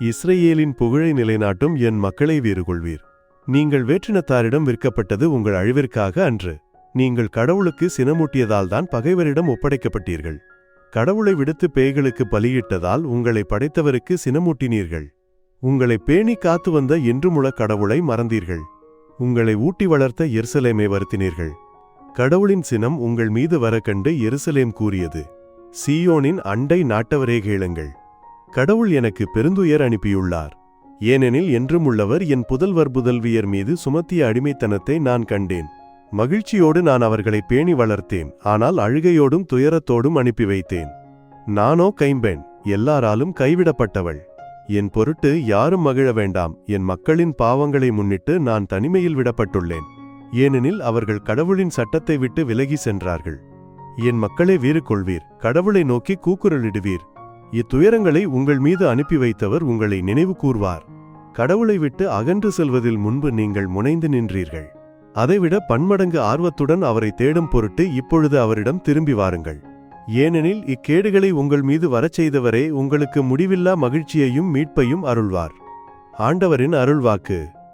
இஸ்ரேலின் புகழை நிலைநாட்டும் என் மக்களை வேறுகொள்வீர். நீங்கள் வேற்றினத்தாரிடம் விற்கப்பட்டது உங்கள் அழிவிற்காக அன்று. நீங்கள் கடவுளுக்கு சினமூட்டியதால்தான் பகைவரிடம் ஒப்படைக்கப்பட்டீர்கள். கடவுளை விடுத்து பேய்களுக்கு பலியிட்டதால் உங்களை படைத்தவருக்கு சினமூட்டினீர்கள். உங்களை பேணி காத்து வந்த என்றுமுள்ள கடவுளை மறந்தீர்கள். உங்களை ஊட்டி வளர்த்த எருசலேமை வருத்தினீர்கள். கடவுளின் சினம் உங்கள் மீது வர கண்டு எருசலேம் கூறியது. சீயோனின் அண்டை நாட்டவரே கேளுங்கள். கடவுள் எனக்கு பெருந்துயர் அனுப்பியுள்ளார். ஏனெனில் என்றும் உள்ளவர் என் புதல்வர் புதல்வியர் மீது சுமத்திய அடிமைத்தனத்தை நான் கண்டேன். மகிழ்ச்சியோடு நான் அவர்களை பேணி வளர்த்தேன் ஆனால் அழுகையோடும் துயரத்தோடும் அனுப்பி வைத்தேன். நானோ கைம்பெண் எல்லாராலும் கைவிடப்பட்டவள். என் பொருட்டு யாரும் மகிழ வேண்டாம் என் மக்களின் பாவங்களை முன்னிட்டு நான் தனிமையில் விடப்பட்டுள்ளேன். ஏனெனில் அவர்கள் கடவுளின் சட்டத்தை விட்டு விலகி சென்றார்கள். என் மக்களே வீறு கொள்வீர் கடவுளை நோக்கி கூக்குரலிடுவீர். இத்துயரங்களை உங்கள் மீது அனுப்பி வைத்தவர் உங்களை நினைவு கூர்வார். கடவுளை விட்டு அகன்று செல்வதில் முன்பு நீங்கள் முனைந்து நின்றீர்கள். அதைவிட பன்மடங்கு ஆர்வத்துடன் அவரை தேடும் பொருட்டு இப்பொழுது அவரிடம் திரும்பி வாருங்கள். ஏனெனில் இக்கேடுகளை உங்கள் மீது வரச் செய்தவரே உங்களுக்கு முடிவில்லா மகிழ்ச்சியையும் மீட்பையும் அருள்வார். ஆண்டவரின் அருள்வாக்கு.